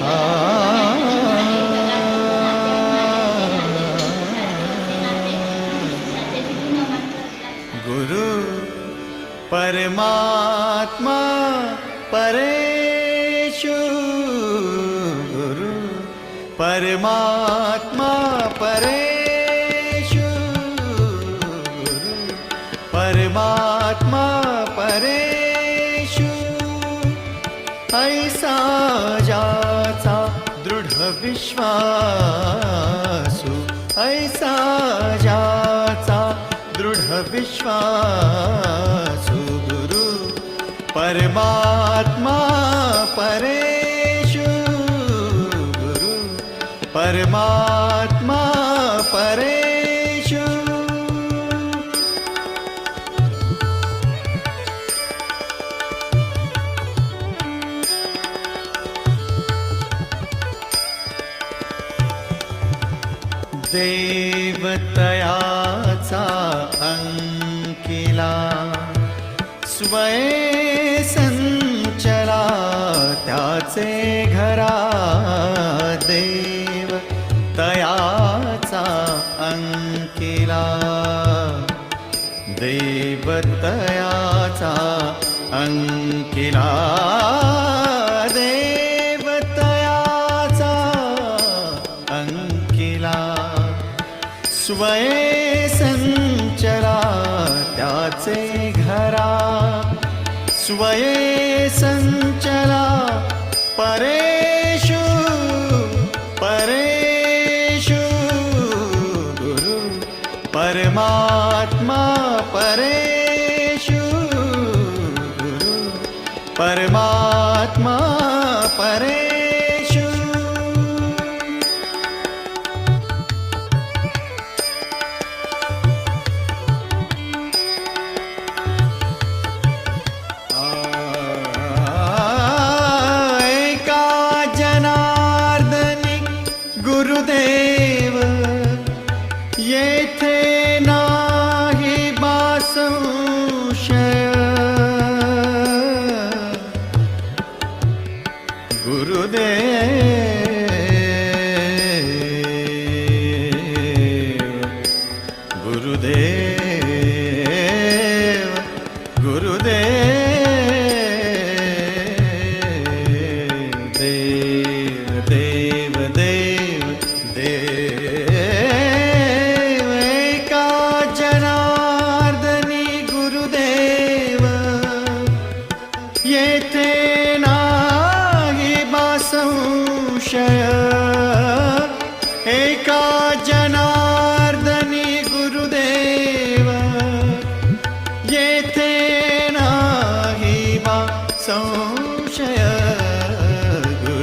गुरु परमात्मा परेशु। गुरु परमात्मा परेशु। गुरु परमात्मा परेशु। ऐसा जा विश्वासु ऐसा जाचा दृढ विश्वास। देवतयाचा अंकिला. स्वये संचला त्याचे घरा देव तयाचा अंकिला. देवतयाचा अंकिला. स्वये संचरा त्याचे घरा। स्वये संचला परेषु परेषु गुरु परमात्मा परेषु गुरु परमात्मा गुरुदेव येथे येथे नाही संशय एका जनार्दनी गुरुदेव। ये तेना संशय